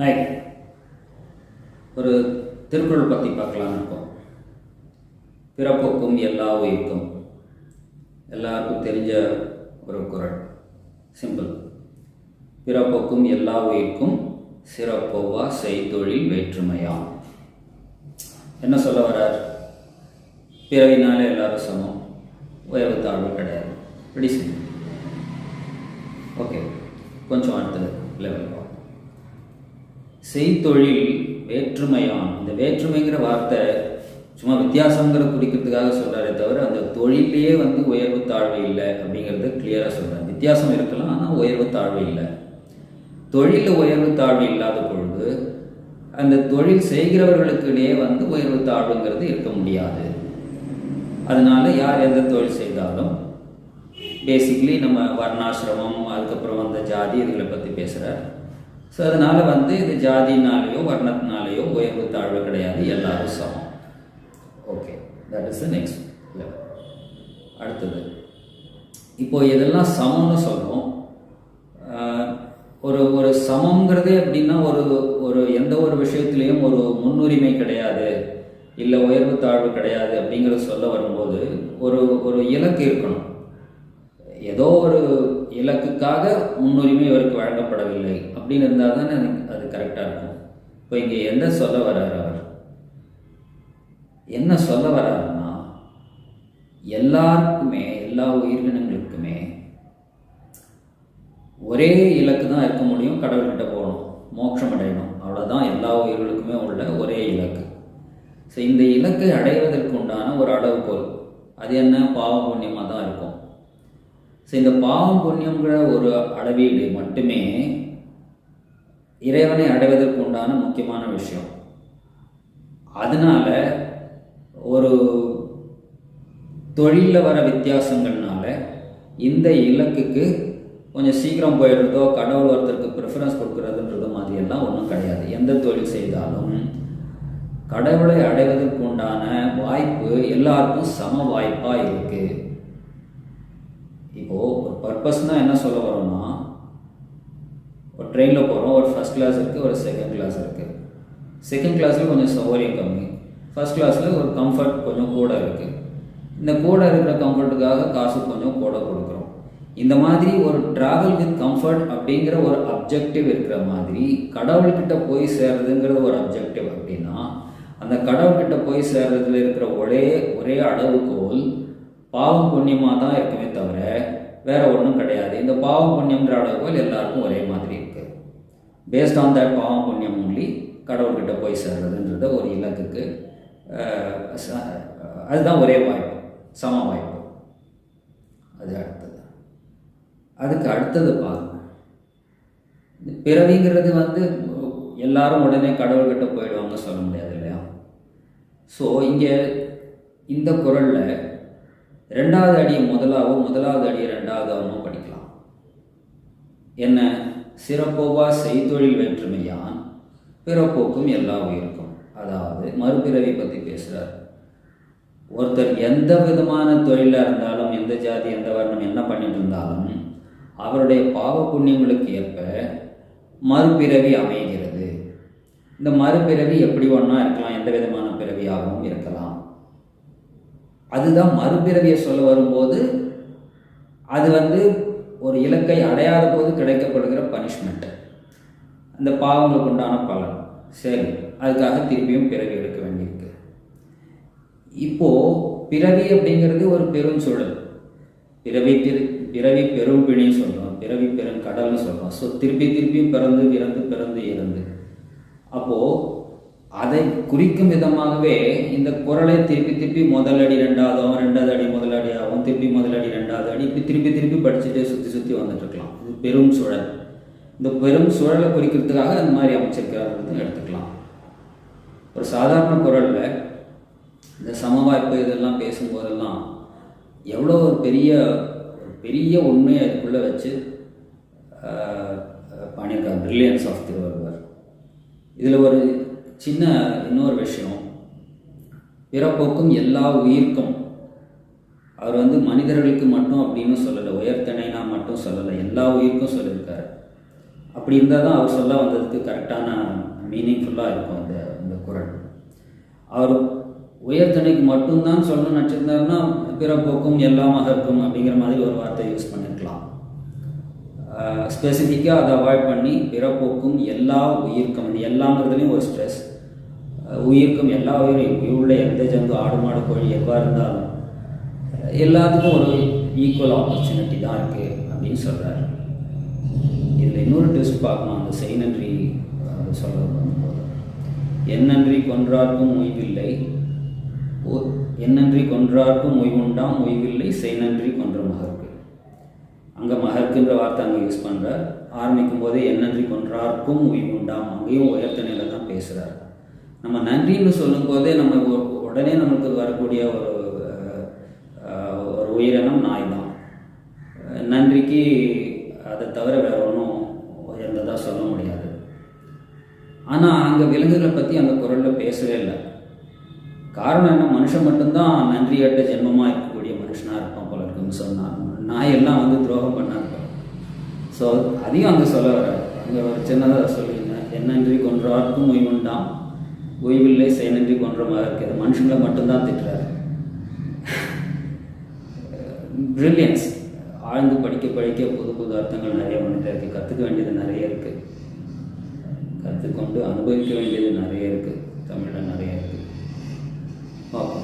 Hi ஒரு திருக்குறள் பற்றி பார்க்கலான்னு இருக்கோம். பிறப்புக்கும் எல்லா உயிர்க்கும் எல்லாருக்கும் தெரிஞ்ச ஒரு குறள். சிம்பிள் பிறப்புக்கும் எல்லா உயிர்க்கும் சிறப்போவா செய்தொழில் வேற்றுமையாம். என்ன சொல்ல வர்றார் பிறவினாலே எல்லாரும் சமம். உயர்வு தாழ்வு கிடையாது. இப்படி சிம்பிள் ஓகே கொஞ்சம் அடுத்தது லெவல் செய்தொழில் வேற்றுமையான் இந்த வேற்றுமைங்கிற வார்த்தை சும்மா வித்தியாசங்கிற குறிக்கிறதுக்காக சொல்கிறாரே தவிர அந்த தொழிலே வந்து உயர்வு தாழ்வு இல்லை அப்படிங்கிறத கிளியராக சொல்கிறார் வித்தியாசம் இருக்கலாம் ஆனால் உயர்வு தாழ்வு இல்லை. தொழிலில் உயர்வு தாழ்வு இல்லாத பொழுது அந்த தொழில் செய்கிறவர்களுக்கிடையே வந்து உயர்வு தாழ்வுங்கிறது இருக்க முடியாது. அதனால யார் எந்த தொழில் செய்தாலும் பேசிக்லி நம்ம வர்ணாசிரமம் அதுக்கப்புறம் வந்த ஜாதி இதுகளை பற்றி பேசுகிறார் ஸோ அதனால் வந்து இது ஜாதினாலேயோ வர்ணத்தினாலேயோ உயர்வு தாழ்வு கிடையாது. எல்லாரும் சமம். Okay that is the next level அடுத்தது. இப்போ இதெல்லாம் சமம்னு சொல்கிறோம் ஒரு ஒரு சமங்கிறதே அப்படின்னா ஒரு ஒரு எந்த ஒரு விஷயத்துலேயும் ஒரு முன்னுரிமை கிடையாது. இல்லை உயர்வு தாழ்வு கிடையாது அப்படிங்கிறத சொல்ல வரும்போது ஒரு ஒரு இலக்கு இருக்கணும். ஏதோ ஒரு இலக்குக்காக முன்னுரிமை இவருக்கு வழங்கப்படவில்லை. அப்படின்னு இருந்தால் தானே அது கரெக்டாக இருக்கும். இப்போ இங்கே என்ன சொல்ல வர்றார் அவர்? என்ன சொல்ல வர்றாருன்னா எல்லாருக்குமே எல்லா உயிரினங்களுக்குமே ஒரே இலக்கு தான் இருக்க முடியும் கடவுள்கிட்ட போகணும். மோட்சம் அடையணும். அவ்வளோதான் எல்லா உயிர்களுக்குமே உள்ள ஒரே இலக்கு. ஸோ இந்த இலக்கை அடைவதற்கு உண்டான ஒரு அளவுகோல் அது என்ன? பாவ புண்ணியமாக தான் இருக்கும். ஸோ இந்த பாவம் புண்ணியங்கிற ஒரு அளவீடு மட்டுமே இறைவனை அடைவதற்கு உண்டான முக்கியமான விஷயம். அதனால ஒரு தொழிலில் வர வித்தியாசங்கள்னால இந்த இலக்குக்கு கொஞ்சம் சீக்கிரம் போயிடுறதோ கடவுள் ஒருத்தருக்கு ப்ரிஃபரன்ஸ் கொடுக்குறதுன்றது மாதிரியெல்லாம் ஒன்றும் கிடையாது. எந்த தொழில் செய்தாலும் கடவுளை அடைவதற்கு உண்டான வாய்ப்பு எல்லாருக்கும் சம வாய்ப்பாக இருக்குது பர்பஸ்னால் என்ன சொல்ல வரோம்னா ஒரு ட்ரெயினில் போகிறோம் ஒரு ஃபஸ்ட் கிளாஸ் இருக்குது ஒரு செகண்ட் கிளாஸ் இருக்குது செகண்ட் கிளாஸில் கொஞ்சம் சௌகரியம் கம்மி. ஃபஸ்ட் கிளாஸில் ஒரு கம்ஃபர்ட் கொஞ்சம் கூட இருக்குது இந்த கூட இருக்கிற கம்ஃபர்ட்டுக்காக காசு கொஞ்சம் கூட கொடுக்குறோம். இந்த மாதிரி ஒரு ட்ராவல் வித் கம்ஃபர்ட் அப்படிங்கிற ஒரு அப்ஜெக்டிவ் இருக்கிற மாதிரி கடவுள்கிட்ட போய் சேர்றதுங்கிற ஒரு அப்ஜெக்டிவ் அப்படின்னா அந்த கடவுள்கிட்ட போய் சேர்றதுல இருக்கிற ஒரே ஒரே அளவுகோல் பாவம் புண்ணியமாக தான் இருக்குமே தவிர வேற ஒன்றும் கிடையாது. இந்த பாவம் புண்ணியம்ன்ற அளவுகோல் எல்லாருக்கும் ஒரே மாதிரி இருக்கு. பேஸ்ட் ஆன் தட் பாவம் புண்ணியம் ஒன்லி கடவுள்கிட்ட போய் சேர்றதுன்றத ஒரு இலக்குக்கு அதுதான் ஒரே வாய்ப்பு சம வாய்ப்பு. அது அடுத்தது. அதுக்கு அடுத்தது பாருங்க. பிறவிங்கிறது வந்து எல்லாரும் உடனே கடவுள்கிட்ட போயிடுவாங்க சொல்ல முடியாது இல்லையா? ஸோ இங்கே இந்த குரலில் ரெண்டாவது அடியை முதலாவோ முதலாவது அடியை ரெண்டாவதாவோ படிக்கலாம். என்ன? சிறப்போவா செய்தொழில் வேற்றுமையான் பிறப்போக்கும் எல்லா உயிருக்கும். அதாவது மறுபிறவி பற்றி பேசுகிறார் ஒருத்தர் எந்த விதமான தொழிலாக இருந்தாலும் எந்த ஜாதி எந்த வர்ணம் என்ன பண்ணிட்டு இருந்தாலும் அவருடைய பாவ புண்ணியங்களுக்கு ஏற்ப மறுபிறவி அமைகிறது. இந்த மறுபிறவி எப்படி ஒன்றா இருக்கலாம்? எந்த விதமான பிறவியாகவும் இருக்கலாம். அதுதான் மறுபிறவியை சொல்ல வரும்போது அது வந்து ஒரு இலக்கை அடையாத போது கிடைக்கப்படுகிற பனிஷ்மெண்ட் அந்த பாவங்களுக்கு உண்டான பலன். சரி அதுக்காக திருப்பியும் பிறவி எடுக்க வேண்டியிருக்கு. இப்போது பிறவி அப்படிங்கிறது ஒரு பெரும் சூழல். பிறவி திரு பிறவி பெரும் பிணின்னு சொல்கிறோம் பிறவி பெரும் கடல்னு சொல்கிறோம் ஸோ திருப்பி திருப்பியும் பிறந்து இறந்து பிறந்து இறந்து. அப்போது அதை குறிக்கும் விதமாகவே இந்த குரலை திருப்பி திருப்பி முதல் அடி ரெண்டாவதாகவும் ரெண்டாவது அடி முதலடியாகவும் அடி திருப்பி முதலடி ரெண்டாவது அடி இப்படி திருப்பி திருப்பி படிச்சுட்டே சுற்றி சுற்றி வந்துட்டு இருக்கலாம் இது பெரும் சுழல். இந்த பெரும் சுழலை குறிக்கிறதுக்காக அந்த மாதிரி அமைச்சிருக்கிறார்கள் எடுத்துக்கலாம். ஒரு சாதாரண குரலில் இந்த சமவாய்ப்பு இதெல்லாம் பேசும்போதெல்லாம் எவ்வளோ ஒரு பெரிய ஒரு பெரிய உண்மையை அதுக்குள்ளே வச்சு பண்ணியிருக்காங்க பிரில்லியன்ஸ் ஆஃப் திருவள்ளுவர் இதில் ஒரு சின்ன இன்னொரு விஷயம். பிறப்போக்கும் எல்லா உயிர்க்கும் அவர் வந்து மனிதர்களுக்கு மட்டும் அப்படின்னு சொல்லலை உயர்த்தனைனா மட்டும் சொல்லலை எல்லா உயிருக்கும் சொல்லியிருக்காரு. அப்படி இருந்தால் தான் அவர் சொல்ல வந்ததுக்கு கரெக்டான மீனிங்ஃபுல்லாக இருக்கும் அந்த இந்த குரல். அவர் உயர்தனைக்கு மட்டும்தான் சொல்லணும்னு நினச்சிருந்தாருன்னா பிறப்போக்கும் எல்லாமாக இருக்கும் அப்படிங்கிற மாதிரி ஒரு வார்த்தை யூஸ் பண்ணியிருக்கலாம் ஸ்பெசிஃபிக்காக அதை அவாய்ட் பண்ணி பிறப்போக்கும் எல்லா உயிர்க்கும் அந்த எல்லாங்கிறதுலையும் ஒரு ஸ்ட்ரெஸ் உயிருக்கும் எல்லா உயிரும் உள்ள எந்த ஜந்து ஆடு மாடு கோழி எவ்வாறு இருந்தாலும் எல்லாத்துக்கும் ஒரு ஈக்குவல் ஆப்பர்ச்சுனிட்டி தான் இருக்குது அப்படின்னு சொல்கிறாரு இதில் இன்னொரு டெஸ்ட் பார்க்கணும். அந்த செய் நன்றி சொல்கிறது சொல்ல என்னன்றி கொன்றார்க்கும் ஓய்வில்லை. ஓ- என்னன்றி கொன்றார்க்கும் ஓய்வுண்டாம் ஓய்வில்லை. செய் நன்றி கொன்ற மகருக்கு அங்கே மகருக்குன்ற வார்த்தை அங்கே யூஸ் பண்ணுறார் ஆரம்பிக்கும் போதே என்னன்றி கொன்றார்க்கும் ஓய்வுண்டாம். அங்கேயும் உயர்த்த நிலை நம்ம நன்றின்னு சொல்லும் போதே நம்ம உடனே நமக்கு வரக்கூடிய ஒரு ஒரு உயிரினம் நாய் தான் நன்றிக்கு அதை தவிர வேற ஒன்றும் உயர்ந்ததாக சொல்ல முடியாது. ஆனால் அங்கே விலங்குகளை பற்றி அந்த குரலில் பேசவே இல்லை. காரணம் என்ன? மனுஷன் மட்டும்தான் நன்றியற்ற ஜென்மமாக இருக்கக்கூடிய மனுஷனாக இருப்பான் போல இருக்குன்னு சொன்னான் நாய் எல்லாம் வந்து துரோகம் பண்ணாங்க ஸோ அதையும் அங்கே சொல்ல வர அங்கே ஒரு சின்னதாக சொல்லியிருந்தேன். என்னன்றி கொன்றார்க்கும் தான் ஓய்வில்லை செயனன்றி கொன்றமாக மாதிரி இருக்குது மனுஷங்களை மட்டும்தான் திட்டுறாரு. பிரில்லியன்ஸ் ஆழ்ந்து படிக்க படிக்க புது புது அர்த்தங்கள் நிறைய வந்துட்டு இருக்குது கற்றுக்க வேண்டியது நிறைய இருக்குது கற்றுக்கொண்டு அனுபவிக்க வேண்டியது நிறைய இருக்குது தமிழில் நிறைய இருக்குது பார்ப்போம்.